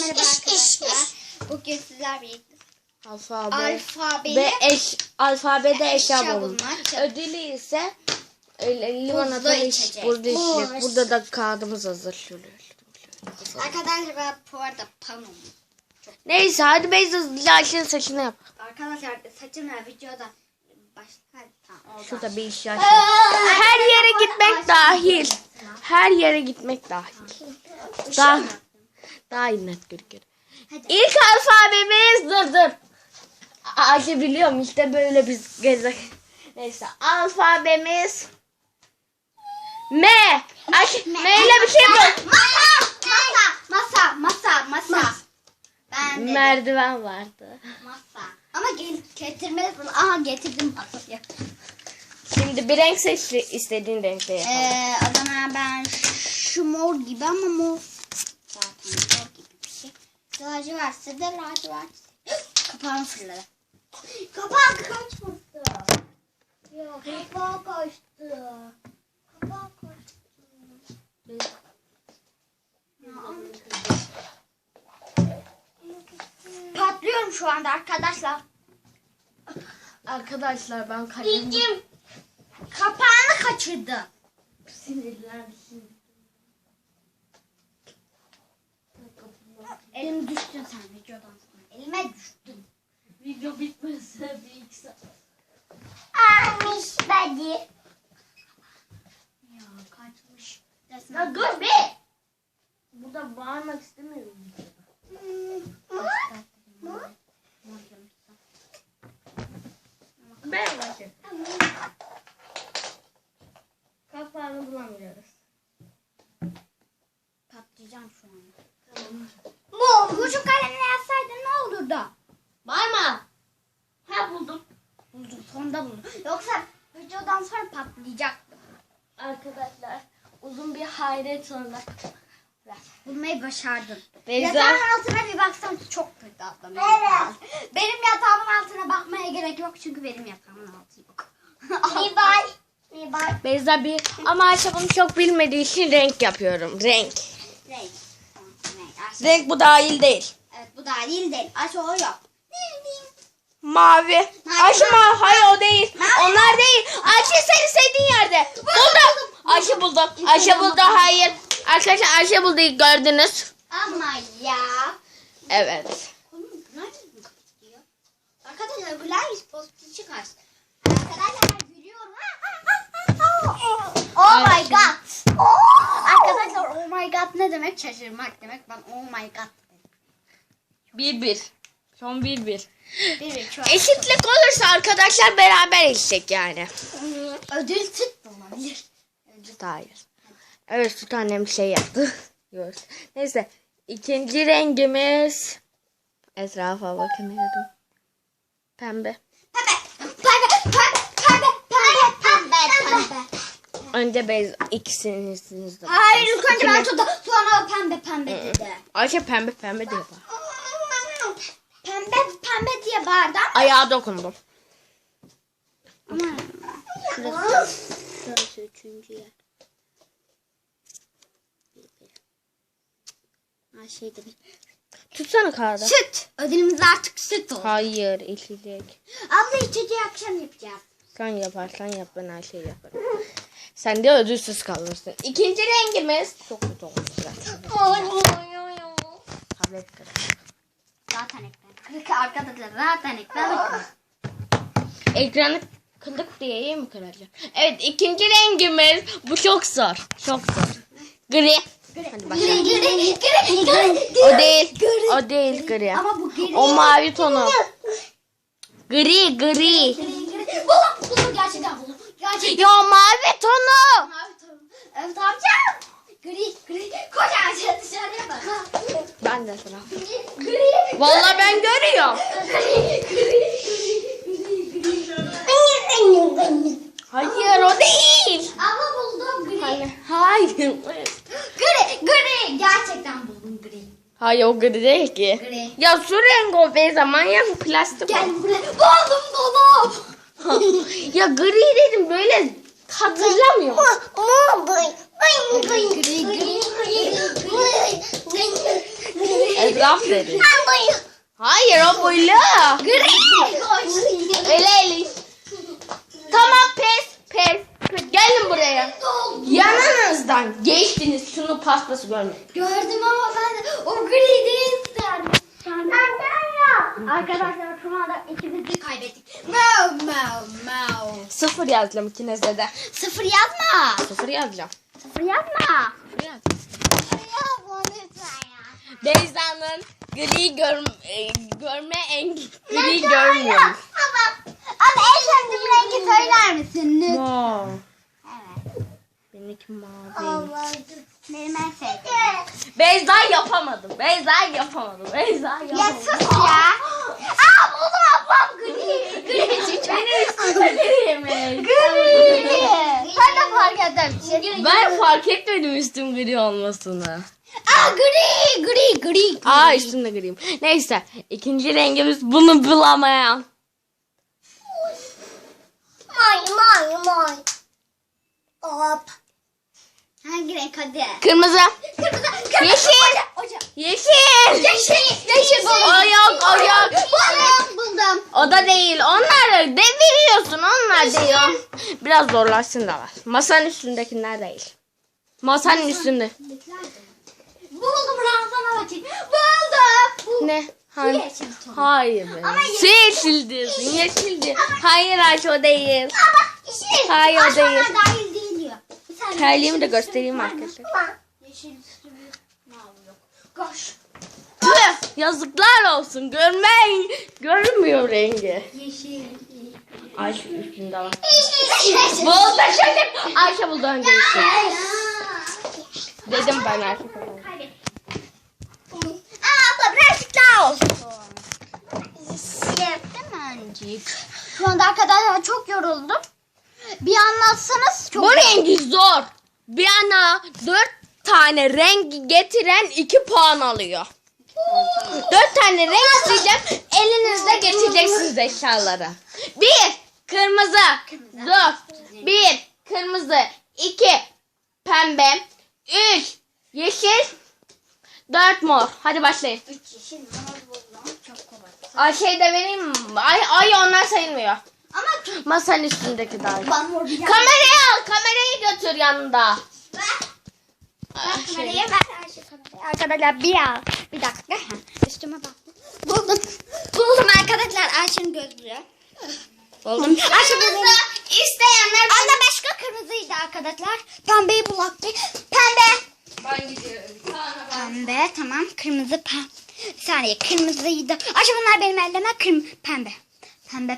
merhaba arkadaşlar. Bugün sizler birlikte Alfabe. alfabeli Ve eş, alfabede eşya Eşya bulma. bulmaç. Ödülü ise e, limonata Buzlu iç, burada içecek. Burada da kağıdımız hazır. Şöyle. arkadaşlar ben bu arada panom. Neyse hadi Beyza hızlıca Ayşe'nin saçını yap. Arkadaşlar saçımla videoda başka tamam. Şurada bir iş Ayşe. Her yere gitmek dahil. Her yere gitmek dahil. Daha, daha iyi net görünüyor. Hadi. İlk alfabemiz dur dur. Ayşe biliyorum işte böyle biz gezek. Neyse alfabemiz M. Ayşe M ile bir şey bu. Masa, masa, masa, masa, masa. Ben de Merdiven vardı. masa. Ama gel getirmez bunu. Aha getirdim masayı. Şimdi bir renk seç istediğin renkte yapalım. Ee, o zaman ben şu mor gibi ama mor zaten mor gibi bir Lacivertse de lacivert. Kapağını fırladı. Kapağı kaçmıştı. Ya kapağı kaçtı. Kapağı kaçtı. Patlıyorum şu anda arkadaşlar. Arkadaşlar ben Bilgim kapağını kaçırdı. sinirlendim. Elim düştün sen videodan sonra. Elime düştün. Video bitmese bir iki saat. Almış beni. Ya kaçmış. Ya Resmen. dur be. Burada bağırmak istemiyorum. Ben bakayım. Kapağını bulamıyoruz. Patlayacağım şu an. Bu kurşun kalemle yazsaydın ne olurdu? Bağırma. Ha buldum. Buldum sonunda buldum. Yoksa videodan sonra patlayacaktı. Arkadaşlar uzun bir hayret sonra. Bulmayı başardın. Beyza. Yatağın altına bir baksan çok kötü atlamayı. Evet. Benim yatağımın altına bakmaya gerek yok çünkü benim yatağımın altı yok. Nibay. Nibay. Beyza bir ama Ayşe bunu çok bilmediği için renk yapıyorum. Renk. Renk. Renk. Aç. Renk bu dahil değil. Evet bu da değil o yok. Değil değil. Mavi. Mavi. Ayşe mavi. Hayır o değil. Mavi. Onlar değil. Ayşe seni sevdiğin yerde. Buldum. Ayşe buldum. Ayşe buldu. Hayır. Arkadaşlar Ayşe buldu gördünüz. Ama ya. Evet. Oğlum Gladys mı gidiyor? Arkadaşlar Gladys postu çıkar. Arkadaşlar gülüyorum. Oh my god. Arkadaşlar oh my god ne demek? Şaşırmak demek. Ben oh my god. Bir bir. Son bir bir. Bir bir çok. Eşitlik olursa arkadaşlar beraber içecek yani. Ödül. Süt hayır. Evet süt annem şey yaptı. Yok. Neyse. ikinci rengimiz. Etrafa bakınıyorum. Pembe. Pembe. Pembe. Pembe. Pembe. Pembe. Pembe. Önce beyaz ikisiniziniz de. Hayır ilk önce ben tuttum. Sonra o pembe pembe dedi. Ayşe pembe pembe diyor ama. Ayağa dokundum. Ama şurası, şurası üçüncü yer. Ha şey de bir. Tutsana kağıdı. Süt. Ödülümüz artık süt oldu. Hayır içecek. Abla içeceği akşam yapacağız. Sen yaparsan yap ben her şeyi yaparım. Sen de ödülsüz kalırsın. İkinci rengimiz çok kötü olmuş zaten. Tablet kırık. Zaten ekran. Kırık arkadaşlar zaten ekran kırık. Ekranı kırık diye mi kıracağım? Evet ikinci rengimiz bu çok zor. Çok zor. Gri. Hadi başlayalım. Gri gri gri gri. O değil. O değil gri. Ama bu gri. O mavi tonu. Gri gri. Buldum buldum gerçekten buldum. Gerçekten. Ya mavi tonu. Mavi tamam. Evet amcam. Gri gri. Koş ağaca dışarıya bak. Ben de sıra. Gri gri. Vallahi ben görüyorum. Hayır o değil. Abla buldum gri. Hayır. Gri gri. Gerçekten buldum gri. Hayır o gri değil ki. Gri. Ya su rengi o be zaman ya bu plastik. Gel buraya. Buldum dolap. ya gri dedim böyle hatırlamıyorum. Gri gri. Etraf dedi. Hayır o boylu. Öyle öyle. Tamam pes pes. Gelin buraya. Yanınızdan geçtiniz şunu paspası görmeyin. Gördüm ama ben o gri değil isterdim. Arkadaşlar anda ikimiz de kaybettik. Mau mau mau. Sıfır yazacağım ikinizde de. Sıfır yazma. Sıfır yazacağım. Sıfır yazma. Sıfır yaz. Sıfır yazma lütfen ya. Beyza'nın gri gör, e, görme en gri görmüyor. ya? Ama, ama en sevdiğim rengi söyler misin lütfen? Aa, Evet. benimki mavi. Benim en sevdiğim. Beyza yapamadım. Beyza yapamadım. Beyza Ya yapamadım. sus ya. Aa buldum ablam gri. Gri çiçek. Benim üstüme gri yemek. Gri. Sen de fark Ben fark etmedim üstüm gri olmasını. Aa gri gri gri. Aa üstümde griyim. Neyse ikinci rengimiz bunu bulamayan. May may may. Hop. Hangi renk hadi? Kırmızı. Kırmızı. Kırmızı. Yeşil. Oca, oca. Yeşil. Yeşil. Yeşil buldum. O yok o yok. Buldum buldum. O da değil. Onlar deviriyorsun. Onlar değil. Biraz zorlaşsın da var. Masanın üstündekiler değil. Masanın üstünde. Buldum Ramazan Ağacı. Buldum. Bu. Ne? Bu Hayır. yeşil ton. Hayır. Ama Ama yeşildi. Yeşildi. Hayır Ayşe o değil. Ama yeşil. Hayır, o değil. dahil değil diyor. Terliğimi de yeşil göstereyim arkadaşlar. Yeşil üstü bir mavi yok. Koş. Tüh, yazıklar olsun. Görmen görmüyor rengi. Yeşil. Ayşe üstünde var. Buldu şöyle. Ayşe buldu önce işte. Dedim ben Ayşe. Aa abla birazcık daha olsun. Hemencik. Şu anda arkadaşlar çok yoruldum. Bir anlatsanız çok Bu rengi zor. Bir ana dört tane rengi getiren iki puan alıyor. Dört tane renk isteyeceğim. Elinizde getireceksiniz eşyaları. Bir, kırmızı. Dur. Bir, kırmızı. iki pembe. Üç, yeşil. Dört mor. Hadi başlayın. Üç yeşil mor buldum. Çok kolay. Ay şey de vereyim mi? Ay, ay onlar sayılmıyor. Ama Masanın üstündeki daha. iyi. ben mor bir Kamerayı al. Kamerayı götür yanında. Ver. Ver. Ayşe kamerayı. Arkadaşlar bir al. Bir dakika. Üstüme bak. Buldum. Buldum arkadaşlar Ayşe'nin gözlüğü. Buldum. Ayşe Kırmızı isteyenler Anne başka kırmızıydı arkadaşlar. Pembeyi bulak bir. Pembe. Ben gidiyorum. Pembe tamam. Kırmızı pembe. Bir saniye kırmızıydı. Ayşe bunlar benim elleme kırm pembe. Pembe